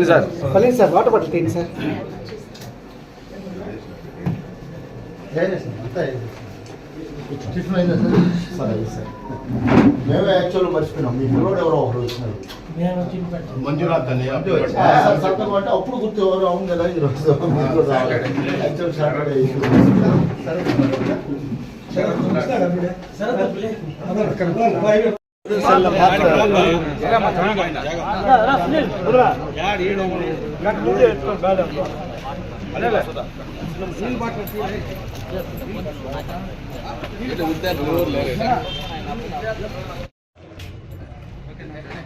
Palani sir పర్లేదు sir water bottle తీయండి sir tiffin అయిందా సార్ సార్ మేమే యాక్చువల్గా మర్చిపోయినాం మీ పిల్లడు ఎవరో ఒకరు వచ్చినారు మంజునాథ్ అని అంటే సార్ సంతకం అంటే అప్పుడు గుర్తు ఎవరు అవును కదా ఈ రోజు మీరు రావాలి. యాక్చువల్ సాటర్డే ఇష్యూ సరే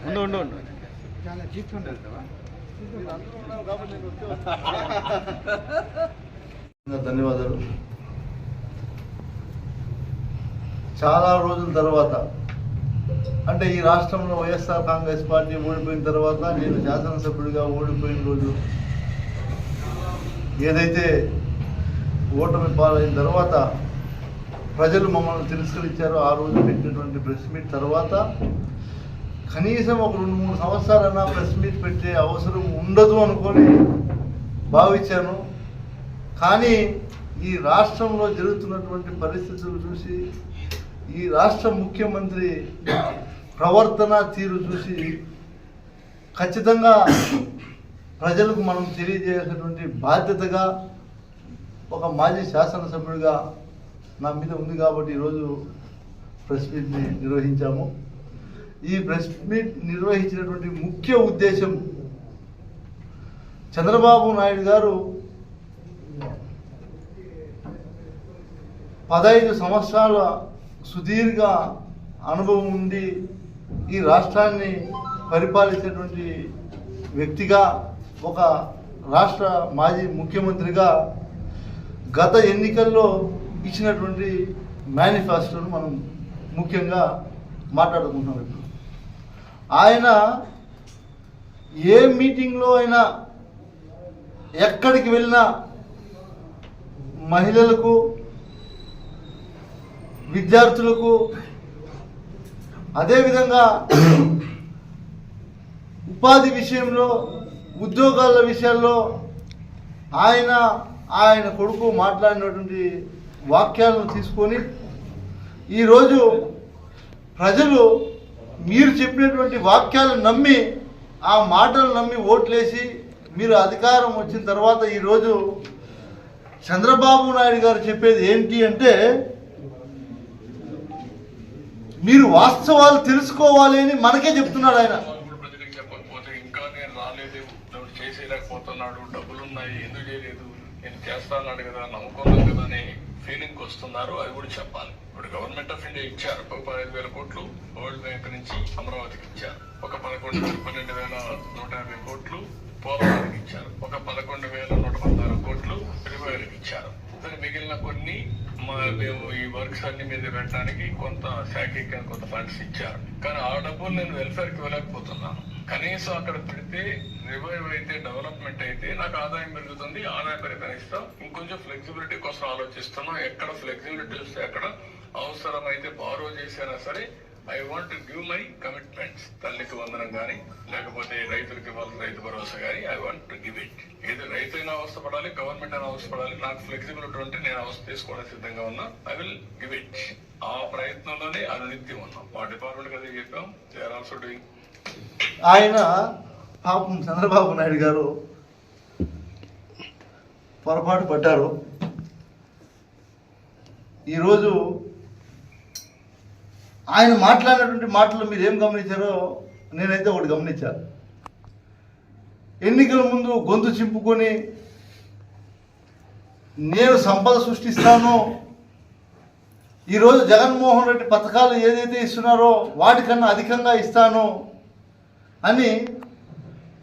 ఉండు ఉండు ఉండు ధన్యవాదాలు. చాలా రోజుల తర్వాత అంటే ఈ రాష్ట్రంలో వైఎస్ఆర్ కాంగ్రెస్ పార్టీ ఓడిపోయిన తర్వాత నేను శాసనసభ్యుడిగా ఓడిపోయిన రోజు ఏదైతే ఓటమి పాలైన తర్వాత ప్రజలు మమ్మల్ని తిరస్కరించారో ఆ రోజు పెట్టినటువంటి ప్రెస్ మీట్ తర్వాత కనీసం ఒక రెండు మూడు సంవత్సరాలన్నా ప్రెస్ మీట్ పెట్టే అవసరం ఉండదు అనుకొని భావించాను. కానీ ఈ రాష్ట్రంలో జరుగుతున్నటువంటి పరిస్థితులు చూసి ఈ రాష్ట్ర ముఖ్యమంత్రి ప్రవర్తన తీరు చూసి ఖచ్చితంగా ప్రజలకు మనం తెలియజేసినటువంటి బాధ్యతగా ఒక మాజీ శాసనసభ్యుడిగా నా మీద ఉంది కాబట్టి ఈరోజు ప్రెస్ మీట్ని నిర్వహించాము. ఈ ప్రెస్ మీట్ నిర్వహించినటువంటి ముఖ్య ఉద్దేశం చంద్రబాబు నాయుడు గారు పదహైదు సంవత్సరాల సుదీర్ఘ అనుభవం ఉండి ఈ రాష్ట్రాన్ని పరిపాలించేటువంటి వ్యక్తిగా ఒక రాష్ట్ర మాజీ ముఖ్యమంత్రిగా గత ఎన్నికల్లో ఇచ్చినటువంటి మేనిఫెస్టోను మనం ముఖ్యంగా మాట్లాడుకుంటున్నాం ఇప్పుడు. ఆయన ఏ మీటింగ్లో అయినా ఎక్కడికి వెళ్ళినా మహిళలకు విద్యార్థులకు అదేవిధంగా ఉపాధి విషయంలో ఉద్యోగాల విషయాల్లో ఆయన ఆయన కొడుకు మాట్లాడినటువంటి వాక్యాలను తీసుకొని ఈరోజు ప్రజలు మీరు చెప్పినటువంటి వాక్యాలను నమ్మి ఆ మాటలు నమ్మి ఓట్లేసి మీరు అధికారం వచ్చిన తర్వాత ఈరోజు చంద్రబాబు నాయుడు గారు చెప్పేది ఏంటి అంటే మీరు వాస్తవాలు తెలుసుకోవాలి అని మనకే చెప్తున్నాడు ఆయన. ఇప్పుడు చెప్పకపోతే ఇంకా నేను రాలేదు చేసేయలేకపోతున్నాడు ఎందుకు చేయలేదు నేను కదా నమ్మకం కదా అని ఫీలింగ్ వస్తున్నారు అది కూడా చెప్పాలి. ఇప్పుడు గవర్నమెంట్ ఆఫ్ ఇండియా ఇచ్చారు ఒక పదహైదు వేల కోట్లు వరల్డ్ బ్యాంక్ నుంచి అమరావతికి ఇచ్చారు. ఒక పదకొండు వేల పన్నెండు వేల నూట యాభై కోట్లు పోలవరానికి ఇచ్చారు. ఒక పదకొండు వేల నూట పద్నాలుగు కోట్లు రివైర్కి ఇచ్చారు. మిగిలిన కొన్ని మా మేము ఈ వర్క్స్ అన్ని మీద పెట్టడానికి కొంత శాఖకి కొంత ఫండ్స్ ఇచ్చారు. కానీ ఆ డబ్బులు నేను వెల్ఫేర్కి వెళ్ళకపోతున్నాను కనీసం అక్కడ పెడితే రివైవ్ అయితే డెవలప్మెంట్ అయితే నాకు ఆదాయం పెరుగుతుంది ఆదాయం పెరగనిస్తాం ఇంకొంచెం ఫ్లెక్సిబిలిటీ కోసం ఆలోచిస్తున్నాం. ఎక్కడ ఫ్లెక్సిబిలిటీ వస్తే ఎక్కడ అవసరమైతే బారో చేసినా సరే I want to give my commitments తల్లికి వందనం కానీ లేకపోతే రైతులకి ఇవ్వాల్సిన రైతు భరోసా కానీ I want to give it ఏదో రైతు అయినా అవస్థపడాలి గవర్నమెంట్ అయినా అవస్థపడాలి నాకు ఫ్లెక్సిబిలిటీ ఉంటే నేను అవస్థ తీసుకోవడానికి సిద్ధంగా ఉన్నా ఐ విల్ గివ్ ఇట్ ఆ ప్రయత్నంలోనే అనునిత్యం ఉన్నాం. మా డిపార్ట్మెంట్ కదా చెప్పాం దే ఆర్ ఆల్సో డూయింగ్ ఆయన పాపం చంద్రబాబు నాయుడు గారు పొరపాటు పడ్డారు. ఈరోజు ఆయన మాట్లాడినటువంటి మాటలు మీరు ఏం గమనించారో నేనైతే ఒకటి గమనించాను. ఎన్నికల ముందు గొంతు చింపుకొని నేను సంపద సృష్టిస్తాను ఈరోజు జగన్మోహన్ రెడ్డి పథకాలు ఏదైతే ఇస్తున్నారో వాటికన్నా అధికంగా ఇస్తాను అని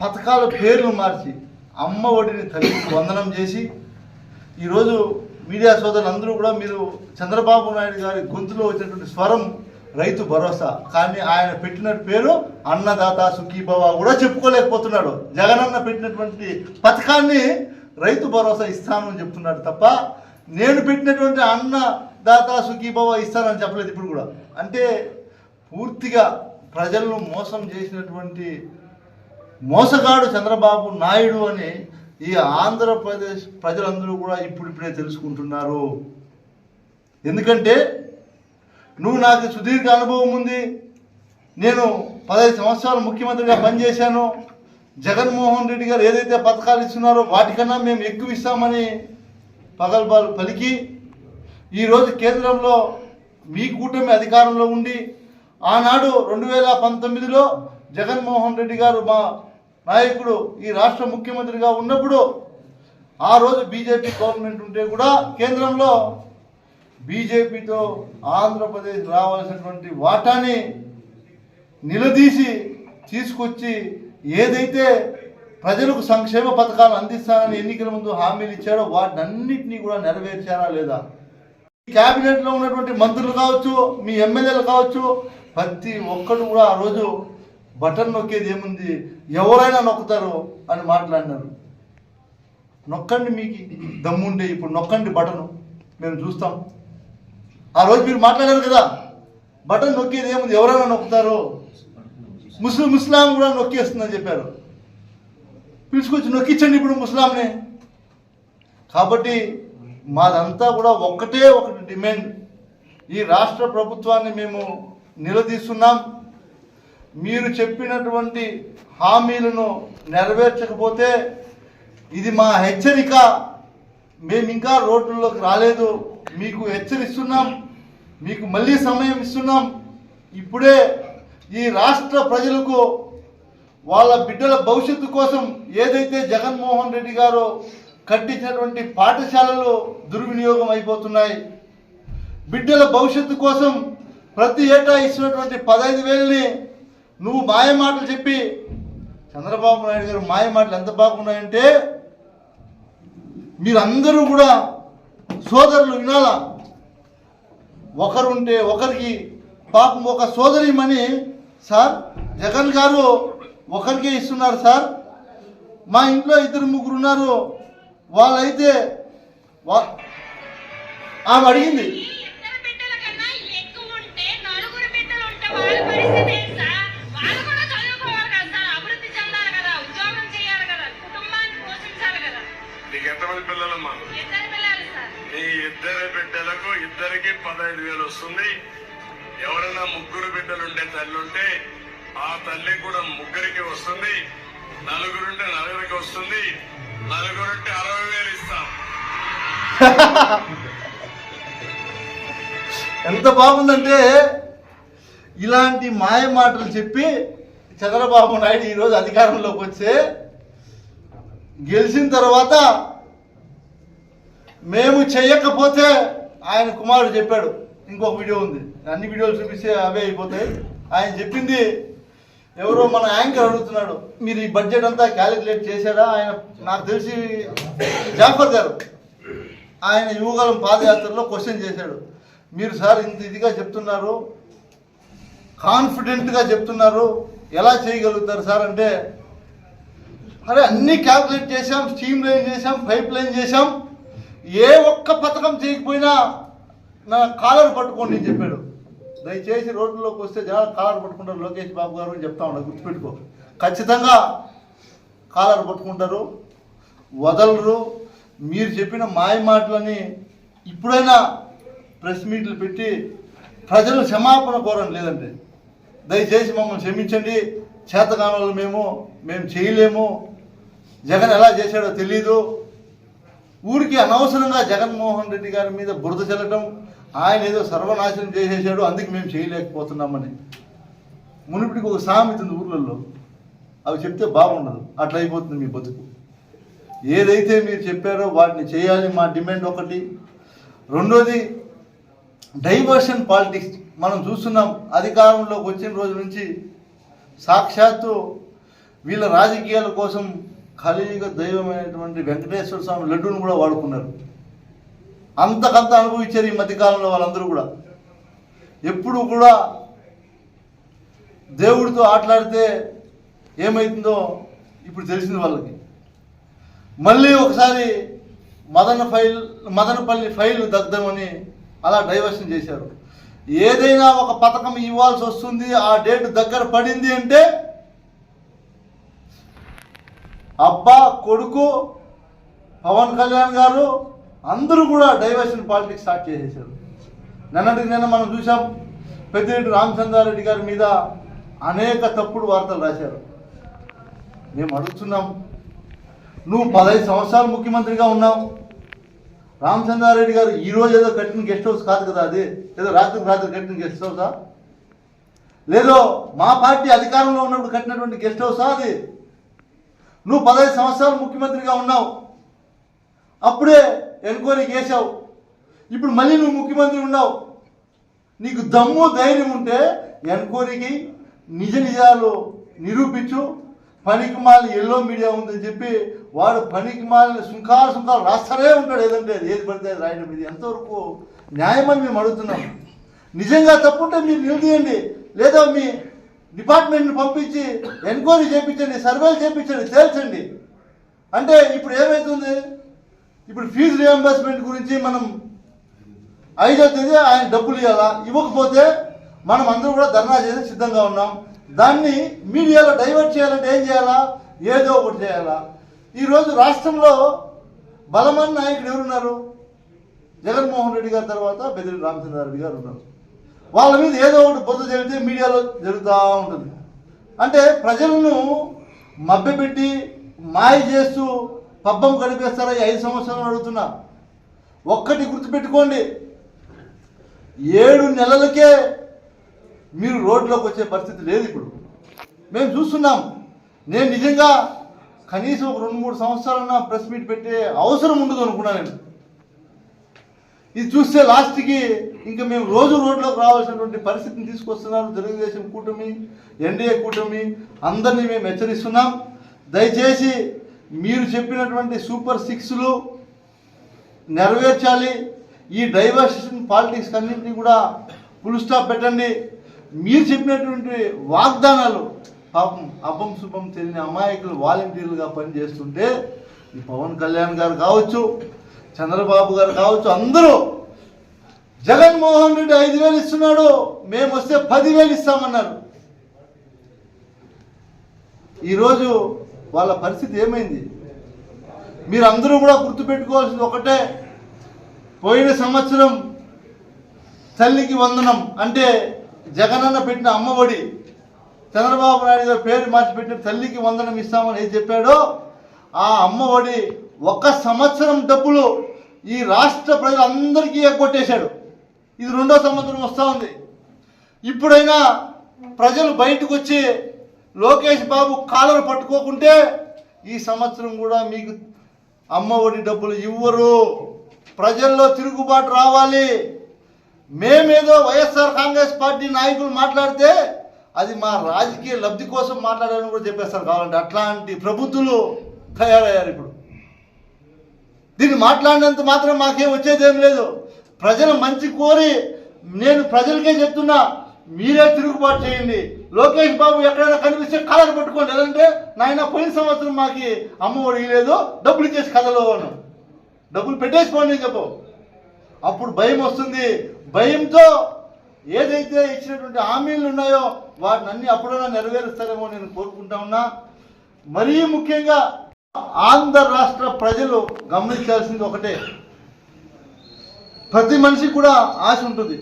పథకాల పేర్లు మార్చి అమ్మ ఒడిని తల్లికి వందనం చేసి ఈరోజు మీడియా సోదరులందరూ కూడా మీరు చంద్రబాబు నాయుడు గారి గొంతులో వచ్చినటువంటి స్వరం రైతు భరోసా. కానీ ఆయన పెట్టిన పేరు అన్నదాత సుఖీభవ కూడా చెప్పుకోలేకపోతున్నాడు. జగనన్న పెట్టినటువంటి పథకాన్ని రైతు భరోసా ఇస్తానని చెప్తున్నాడు తప్ప నేను పెట్టినటువంటి అన్నదాత సుఖీభవ ఇస్తానని చెప్పలేదు ఇప్పుడు కూడా. అంటే పూర్తిగా ప్రజలను మోసం చేసినటువంటి మోసగాడు చంద్రబాబు నాయుడు అని ఈ ఆంధ్రప్రదేశ్ ప్రజలందరూ కూడా ఇప్పుడిప్పుడే తెలుసుకుంటున్నారు. ఎందుకంటే నువ్వు నాకు సుదీర్ఘ అనుభవం ఉంది. నేను పదహైదు సంవత్సరాలు ముఖ్యమంత్రిగా పనిచేశాను. జగన్మోహన్ రెడ్డి గారు ఏదైతే పథకాలు ఇస్తున్నారో వాటికన్నా మేము ఎక్కువ ఇస్తామని పగల్బాలు పలికి. ఈరోజు కేంద్రంలో మీ కూటమి అధికారంలో ఉండి ఆనాడు రెండు వేల పంతొమ్మిదిలో జగన్మోహన్ రెడ్డి గారు మా నాయకుడు ఈ రాష్ట్ర ముఖ్యమంత్రిగా ఉన్నప్పుడు ఆ రోజు బీజేపీ గవర్నమెంట్ ఉంటే కూడా కేంద్రంలో బీజేపీతో ఆంధ్రప్రదేశ్ రావాల్సినటువంటి వాటాని నిలదీసి తీసుకొచ్చి ఏదైతే ప్రజలకు సంక్షేమ పథకాలు అందిస్తానని ఎన్నికల ముందు హామీలు ఇచ్చారో వాటినన్నింటినీ కూడా నెరవేర్చారా లేదా? క్యాబినెట్లో ఉన్నటువంటి మంత్రులు కావచ్చు మీ ఎమ్మెల్యేలు కావచ్చు ప్రతి ఒక్కరు కూడా ఆ రోజు బటన్ నొక్కేది ఏముంది? ఎవరైనా నొక్కుతారు అని మాట్లాడినారు. నొక్కండి మీకు దమ్ముండే ఇప్పుడు నొక్కండి బటను. మేము చూస్తాం. ఆ రోజు మీరు మాట్లాడారు కదా బటన్ నొక్కేది ఏముంది? ఎవరైనా నొక్కుతారు? ముస్లిం ముస్లాం కూడా నొక్కేస్తుందని చెప్పారు. పిలుచుకొచ్చి నొక్కించండి ఇప్పుడు ముస్లాంని. కాబట్టి మాదంతా కూడా ఒక్కటే ఒకటి డిమాండ్. ఈ రాష్ట్ర ప్రభుత్వాన్ని మేము నిలదీస్తున్నాం. మీరు చెప్పినటువంటి హామీలను నెరవేర్చకపోతే ఇది మా హెచ్చరిక. మేము ఇంకా రోడ్లలోకి రాలేదు. మీకు హెచ్చరిస్తున్నాం మీకు మళ్ళీ సమయం ఇస్తున్నాం. ఇప్పుడే ఈ రాష్ట్ర ప్రజలకు వాళ్ళ బిడ్డల భవిష్యత్తు కోసం ఏదైతే జగన్మోహన్ రెడ్డి గారు కట్టించినటువంటి పాఠశాలలు దుర్వినియోగం అయిపోతున్నాయి. బిడ్డల భవిష్యత్తు కోసం ప్రతి ఏటా ఇస్తున్నటువంటి పదహైదు వేలని నువ్వు మాయ మాటలు చెప్పి చంద్రబాబు నాయుడు గారు మాయ మాటలు ఎంత బాగున్నాయంటే మీరందరూ కూడా సోదరులు వినాలా. ఒకరుంటే ఒకరికి పాపం ఒక సోదరిమని సార్ జగన్ గారు ఒకరికే ఇస్తున్నారు సార్. మా ఇంట్లో ఇద్దరు ముగ్గురు ఉన్నారు. వాళ్ళైతే వా- ఆమె అడిగింది. నీకు ఎంతమంది పిల్లలమ్మా ఇద్దరు పిల్లలు సార్ నీ ఇద్దరు బిడ్డలకు ఇద్దరికి పదహైదు వేలు వస్తుంది. ఎవరైనా ముగ్గురు బిడ్డలుంటే తల్లి ఉంటే ఆ తల్లి కూడా ముగ్గురికి వస్తుంది. నలుగురుంటే నలుగురికి వస్తుంది. నలుగురుంటే అరవై వేలు ఇస్తాం. ఎంత బాగుందంటే ఇలాంటి మాయ మాటలు చెప్పి చంద్రబాబు నాయుడు ఈరోజు అధికారంలోకి వచ్చే గెలిచిన తర్వాత మేము చేయకపోతే ఆయన కుమారుడు చెప్పాడు. ఇంకొక వీడియో ఉంది. అన్ని వీడియోలు చూపిస్తే అవే అయిపోతాయి. ఆయన చెప్పింది ఎవరో మన యాంకర్ అడుగుతున్నాడు మీరు ఈ బడ్జెట్ అంతా క్యాలిక్యులేట్ చేశారా? ఆయన నాకు తెలిసి జాఫర్ గారు ఆయన యువకాలం పాదయాత్రలో క్వశ్చన్ చేశాడు. మీరు సార్ ఇంత ఇదిగా చెప్తున్నారు కాన్ఫిడెంట్గా చెప్తున్నారు ఎలా చేయగలుగుతారు సార్? అంటే అరే అన్నీ క్యాల్కులేట్ చేశాం స్టీమ్ లైన్ చేశాం పైప్ లైన్ చేశాం ఏ ఒక్క పథకం చేయకపోయినా నా కాలర్ పట్టుకోండి అని చెప్పాడు. దయచేసి రోడ్లోకి వస్తే జనాలు కాలర్ పట్టుకుంటారు. లోకేష్ బాబు గారు అని చెప్తా ఉన్నా గుర్తుపెట్టుకో. ఖచ్చితంగా కాలర్ పట్టుకుంటారు వదలరు. మీరు చెప్పిన మాయ మాటలని ఇప్పుడైనా ప్రెస్ మీట్లు పెట్టి ప్రజలు క్షమాపణ కోరండి లేదంటే దయచేసి మమ్మల్ని క్షమించండి. చేతగానలు మేము మేము చేయలేము. జగన్ ఎలా చేశాడో తెలీదు. ఊరికి అనవసరంగా జగన్మోహన్ రెడ్డి గారి మీద బురద చల్లటం ఆయన ఏదో సర్వనాశనం చేసేసాడు అందుకే మేము చేయలేకపోతున్నామని. మునుపటికి ఒక సామెత ఉంది ఊర్లలో అవి చెప్తే బాగుండదు అట్లా అయిపోతుంది మీ బతుకు. ఏదైతే మీరు చెప్పారో వాటిని చేయాలి మా డిమాండ్ ఒకటి. రెండోది డైవర్షన్ పాలిటిక్స్. మనం చూస్తున్నాం అధికారంలోకి వచ్చిన రోజు నుంచి సాక్షాత్తు వీళ్ళ రాజకీయాల కోసం కలియుగ దైవమైనటువంటి వెంకటేశ్వర స్వామి లడ్డూను కూడా వాడుకున్నారు. అంతకంత అనుభవించారు ఈ మధ్యకాలంలో వాళ్ళందరూ కూడా. ఎప్పుడు కూడా దేవుడితో ఆటలాడితే ఏమవుతుందో ఇప్పుడు తెలిసింది వాళ్ళకి. మళ్ళీ ఒకసారి మదన ఫైల్ మదనపల్లి ఫైల్ దగ్ధమని అలా డైవర్షన్ చేశారు. ఏదైనా ఒక పథకం ఇవ్వాల్సి వస్తుంది ఆ డేట్ దగ్గర పడింది అంటే అబ్బా కొడుకు పవన్ కళ్యాణ్ గారు అందరూ కూడా డైవర్షన్ పాలిటిక్స్ స్టార్ట్ చేసేసారు నిన్నటికి నిన్న మనం చూసాం పెద్దిరెడ్డి రామచంద్రారెడ్డి గారి మీద అనేక తప్పుడు వార్తలు రాశారు. మేము అడుగుతున్నాం నువ్వు పదహైదు సంవత్సరాలు ముఖ్యమంత్రిగా ఉన్నావు. రామచంద్రారెడ్డి గారు ఈరోజు ఏదో కట్టిన గెస్ట్ హౌస్ కాదు కదా అది? ఏదో రాత్రికి రాత్రి కట్టిన గెస్ట్ హౌసా? లేదో మా పార్టీ అధికారంలో ఉన్నప్పుడు కట్టినటువంటి గెస్ట్ హౌసా అది? నువ్వు పదహైదు సంవత్సరాలు ముఖ్యమంత్రిగా ఉన్నావు. అప్పుడే ఎంక్వైరీ చేసావు ఇప్పుడు మళ్ళీ నువ్వు ముఖ్యమంత్రి ఉన్నావు. నీకు దమ్ము ధైర్యం ఉంటే ఎంక్వైరీకి నిజ నిజాలు నిరూపించు. పనికి మాలిన ఎల్లో మీడియా ఉందని చెప్పి వాడు పనికి మాలిన సుంకాలు సుంకాలు రాస్తానే ఉంటాడు ఏదంటే ఏది పడితే రాయడం ఇది. ఎంతవరకు న్యాయమని మేము అడుగుతున్నాం. నిజంగా తప్పుంటే మీరు నిలదీయండి. లేదా మీ డిపార్ట్మెంట్ని పంపించి ఎంక్వైరీ చేయించండి సర్వేలు చేయించండి తేల్చండి. అంటే ఇప్పుడు ఏమవుతుంది ఇప్పుడు ఫీజు రియంబర్స్మెంట్ గురించి మనం ఐదో తేదీ ఆయన డబ్బులు ఇవ్వాలా ఇవ్వకపోతే మనం అందరూ కూడా ధర్నా చేసి సిద్ధంగా ఉన్నాం. దాన్ని మీడియాలో డైవర్ట్ చేయాలంటే ఏం చేయాలా? ఏదో ఒకటి చేయాలా? ఈరోజు రాష్ట్రంలో బలమైన నాయకుడు ఎవరున్నారు? జగన్మోహన్ రెడ్డి గారి తర్వాత బెదిరి రామచంద్రారెడ్డి గారు ఉన్నారు. వాళ్ళ మీద ఏదో ఒకటి బొద్దు జరిగితే మీడియాలో జరుగుతూ ఉంటుంది. అంటే ప్రజలను మభ్యపెట్టి మాయ చేస్తూ పబ్బం గడిపేస్తారా ఈ ఐదు సంవత్సరాలు అడుగుతున్నా. ఒక్కటి గుర్తుపెట్టుకోండి. ఏడు నెలలకే మీరు రోడ్లోకి వచ్చే పరిస్థితి లేదు ఇప్పుడు. మేము చూస్తున్నాం. నేను నిజంగా కనీసం ఒక రెండు మూడు సంవత్సరాలన్నా ప్రెస్ మీట్ పెట్టే అవసరం ఉండదు అనుకున్నాను నేను. ఇది చూస్తే లాస్ట్కి ఇంకా మేము రోజు రోడ్లోకి రావాల్సినటువంటి పరిస్థితిని తీసుకొస్తున్నారు తెలుగుదేశం కూటమి ఎన్డీఏ కూటమి. అందరినీ మేము హెచ్చరిస్తున్నాం. దయచేసి మీరు చెప్పినటువంటి సూపర్ సిక్స్లు నెరవేర్చాలి. ఈ డైవర్సిషన్ పాలిటిక్స్ అన్నింటినీ కూడా ఫుల్ స్టాప్ పెట్టండి. మీరు చెప్పినటువంటి వాగ్దానాలు పాపం అబ్బం శుభం తెలియని అమాయకులు వాలంటీర్లుగా పనిచేస్తుంటే ఈ పవన్ కళ్యాణ్ గారు కావచ్చు చంద్రబాబు గారు కావచ్చు అందరూ. జగన్మోహన్ రెడ్డి ఐదు వేలు ఇస్తున్నాడు మేము వస్తే పదివేలు ఇస్తామన్నారు. ఈరోజు వాళ్ళ పరిస్థితి ఏమైంది? మీరు అందరూ కూడా గుర్తుపెట్టుకోవాల్సింది ఒకటే. పోయిన సంవత్సరం తల్లికి వందనం అంటే జగనన్న పెట్టిన అమ్మఒడి చంద్రబాబు నాయుడు గారు పేరు మార్చి పెట్టిన తల్లికి వందనం ఇస్తామని ఏం చెప్పాడో ఆ అమ్మఒడి ఒక సంవత్సరం డబ్బులు ఈ రాష్ట్ర ప్రజలందరికీ ఎగ్గొట్టేశాడు. ఇది రెండో సంవత్సరం వస్తూ ఉంది. ఇప్పుడైనా ప్రజలు బయటకు వచ్చి లోకేష్ బాబు కాలర్ పట్టుకోకుంటే ఈ సంవత్సరం కూడా మీకు అమ్మ ఒడి డబ్బులు ఇవ్వరు. ప్రజల్లో తిరుగుబాటు రావాలి. మేమేదో వైఎస్ఆర్ కాంగ్రెస్ పార్టీ నాయకులు మాట్లాడితే అది మా రాజకీయ లబ్ధి కోసం మాట్లాడాలని కూడా చెప్పేస్తారు. కావాలంటే అట్లాంటి ప్రబుద్ధులు తయారయ్యారు ఇప్పుడు. దీన్ని మాట్లాడినంత మాత్రం మాకేం వచ్చేదేం లేదు. ప్రజల మంచి కోరి నేను ప్రజలకే చెప్తున్నా మీరే తిరుగుబాటు చేయండి. లోకేష్ బాబు ఎక్కడైనా కనిపిస్తే కలర్ పట్టుకోండి. లేదంటే నాయన పోయిన సంవత్సరం మాకి అమ్మ ఒడిగలేదు డబ్బులు ఇచ్చేసి కథలో అను డబ్బులు పెట్టేసిపోండి చెప్పు. అప్పుడు భయం వస్తుంది. భయంతో ఏదైతే ఇచ్చినటువంటి హామీలు ఉన్నాయో వాటిని అన్ని అప్పుడైనా నెరవేరుస్తారేమో నేను కోరుకుంటా ఉన్నా. మరీ ముఖ్యంగా ఆంధ్ర రాష్ట్ర ప్రజలు గమనించాల్సింది ఒకటే. ప్రతి మనిషికి కూడా ఆశ ఉంటుంది.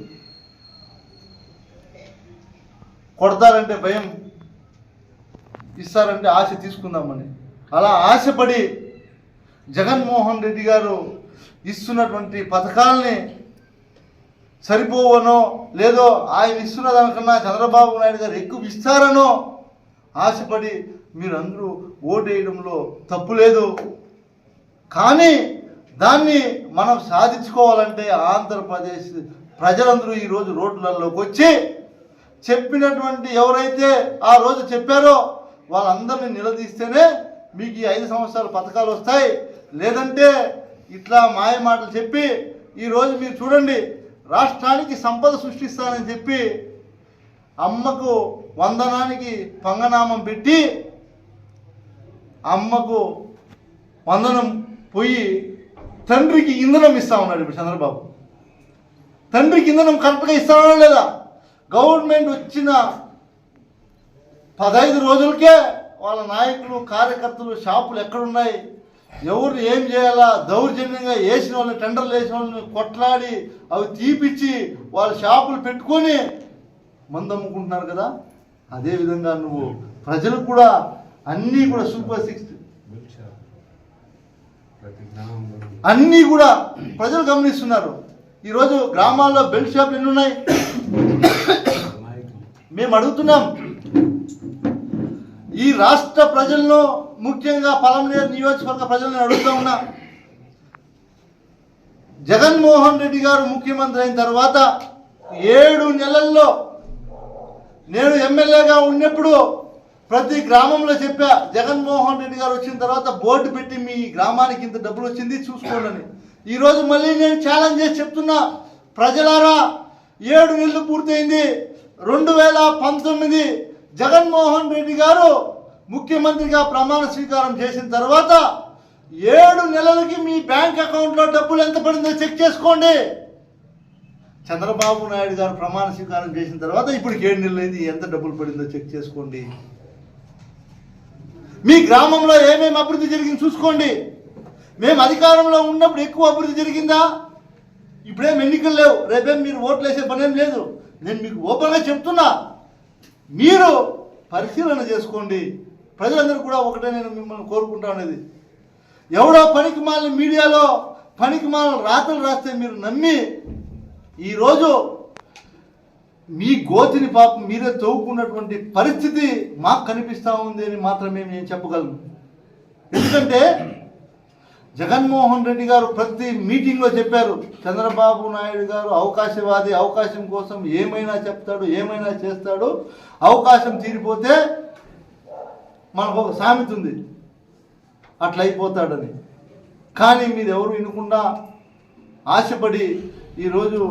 కొడతారంటే భయం ఇస్తారంటే ఆశ తీసుకుందామని. అలా ఆశపడి జగన్మోహన్ రెడ్డి గారు ఇస్తున్నటువంటి పథకాల్ని సరిపోవనో లేదో ఆయన ఇస్తున్న దానికన్నా చంద్రబాబు నాయుడు గారు ఎక్కువ ఇస్తారనో ఆశపడి మీరందరూ ఓటేయడంలో తప్పు లేదు. కానీ దాన్ని మనం సాధించుకోవాలంటే ఆంధ్రప్రదేశ్ ప్రజలందరూ ఈరోజు రోడ్లలోకి వచ్చి చెప్పినటువంటి ఎవరైతే ఆ రోజు చెప్పారో వాళ్ళందరినీ నిలదీస్తేనే మీకు ఈ ఐదు సంవత్సరాల పథకాలు వస్తాయి. లేదంటే ఇట్లా మాయ మాటలు చెప్పి ఈరోజు మీరు చూడండి రాష్ట్రానికి సంపద సృష్టిస్తానని చెప్పి అమ్మకు వందనానికి పంగనామం పెట్టి అమ్మకు వందనం పోయి తండ్రికి ఇంధనం ఇస్తా ఉన్నాడు ఇప్పుడు చంద్రబాబు. తండ్రికి ఇంధనం కరెక్ట్గా ఇస్తానా లేదా? గవర్నమెంట్ వచ్చిన పదహైదు రోజులకే వాళ్ళ నాయకులు కార్యకర్తలు షాపులు ఎక్కడున్నాయి? ఎవరు ఏం చేయాలా? దౌర్జన్యంగా వేసిన వాళ్ళని టెండర్లు వేసిన వాళ్ళని కొట్లాడి అవి తీపిచ్చి వాళ్ళ షాపులు పెట్టుకొని మందమ్ముకుంటున్నారు కదా? అదేవిధంగా నువ్వు ప్రజలకు కూడా అన్నీ కూడా సూపర్ సిక్స్ అన్నీ కూడా ప్రజలు గమనిస్తున్నారు. ఈరోజు గ్రామాల్లో బెల్ట్ షాపులు ఎన్ని ఉన్నాయి మేము అడుగుతున్నాం. ఈ రాష్ట్ర ప్రజలను ముఖ్యంగా పలమనేరు నియోజకవర్గ ప్రజలను అడుగుతా ఉన్నా. జగన్మోహన్ రెడ్డి గారు ముఖ్యమంత్రి అయిన తర్వాత ఏడు నెలల్లో నేను ఎమ్మెల్యేగా ఉన్నప్పుడు ప్రతి గ్రామంలో చెప్పా జగన్మోహన్ రెడ్డి గారు వచ్చిన తర్వాత బోర్డు పెట్టి మీ గ్రామానికి ఇంత డబ్బులు వచ్చింది చూసుకోండి ఈరోజు మళ్ళీ నేను ఛాలెంజ్ చేసి చెప్తున్నా ప్రజలారా ఏడు నెలలు పూర్తయింది. రెండు వేల పంతొమ్మిది జగన్మోహన్ రెడ్డి గారు ముఖ్యమంత్రిగా ప్రమాణ స్వీకారం చేసిన తర్వాత ఏడు నెలలకి మీ బ్యాంక్ అకౌంట్లో డబ్బులు ఎంత పడిందో చెక్ చేసుకోండి. చంద్రబాబు నాయుడు గారు ప్రమాణ స్వీకారం చేసిన తర్వాత ఇప్పుడు ఏడు నెలలు ఎంత డబ్బులు పడిందో చెక్ చేసుకోండి. మీ గ్రామంలో ఏమేమి అభివృద్ధి జరిగింది చూసుకోండి. మేము అధికారంలో ఉన్నప్పుడు ఎక్కువ అభివృద్ధి జరిగిందా? ఇప్పుడేం ఎన్నికలు లేవు. రేపేం మీరు ఓట్లు వేసే పనేం లేదు. నేను మీకు ఓపెన్గా చెప్తున్నా. మీరు పరిశీలన చేసుకోండి. ప్రజలందరూ కూడా ఒకటే నేను మిమ్మల్ని కోరుకుంటా అనేది ఎవడో పనికి మాలిన మీడియాలో పనికి మాలిన రాతలు రాస్తే మీరు నమ్మి ఈరోజు మీ గోతిని పాపం మీరే తవ్వుకున్నటువంటి పరిస్థితి మాకు కనిపిస్తూ ఉంది అని మాత్రమే నేను చెప్పగలను ఎందుకంటే జగన్మోహన్ రెడ్డి గారు ప్రతి మీటింగ్లో చెప్పారు చంద్రబాబు నాయుడు గారు అవకాశవాది అవకాశం కోసం ఏమైనా చెప్తాడు ఏమైనా చేస్తాడు అవకాశం తీరిపోతే మనకు ఒక సామెత ఉంది అట్లా అయిపోతాడని కానీ మీరు ఎవరు వినకుండా ఆశపడి ఈరోజు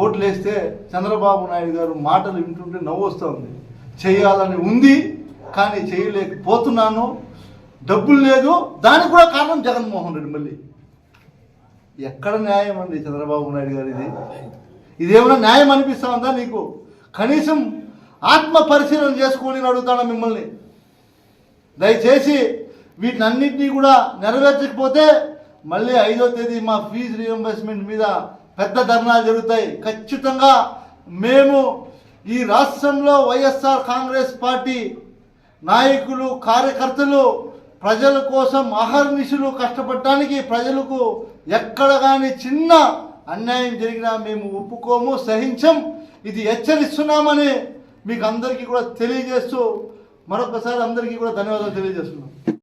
ఓట్లు వేస్తే చంద్రబాబు నాయుడు గారు మాటలు వింటుంటే నవ్వు వస్తుంది. చేయాలని ఉంది కానీ చేయలేకపోతున్నాను. డబ్బులు లేదు దానికి కూడా కారణం జగన్మోహన్ రెడ్డి మళ్ళీ. ఎక్కడ న్యాయం అండి చంద్రబాబు నాయుడు గారు ఇది? ఇదేమైనా న్యాయం అనిపిస్తా ఉందా నీకు? కనీసం ఆత్మ పరిశీలన చేసుకొని అడుగుతాను మిమ్మల్ని? దయచేసి వీటిని అన్నింటినీ కూడా నెరవేర్చకపోతే మళ్ళీ ఐదో తేదీ మా ఫీజు రియంబర్స్మెంట్ మీద పెద్ద ధర్నాలు జరుగుతాయి. ఖచ్చితంగా మేము ఈ రాష్ట్రంలో వైఎస్ఆర్ కాంగ్రెస్ పార్టీ నాయకులు కార్యకర్తలు ప్రజల కోసం అహర్నిశలు కష్టపడటానికి ప్రజలకు ఎక్కడ కానీ చిన్న అన్యాయం జరిగినా మేము ఒప్పుకోము సహించం. ఇది హెచ్చరిస్తున్నామని మీకు అందరికీ కూడా తెలియజేస్తూ మరొకసారి అందరికీ కూడా ధన్యవాదాలు తెలియజేస్తున్నాం.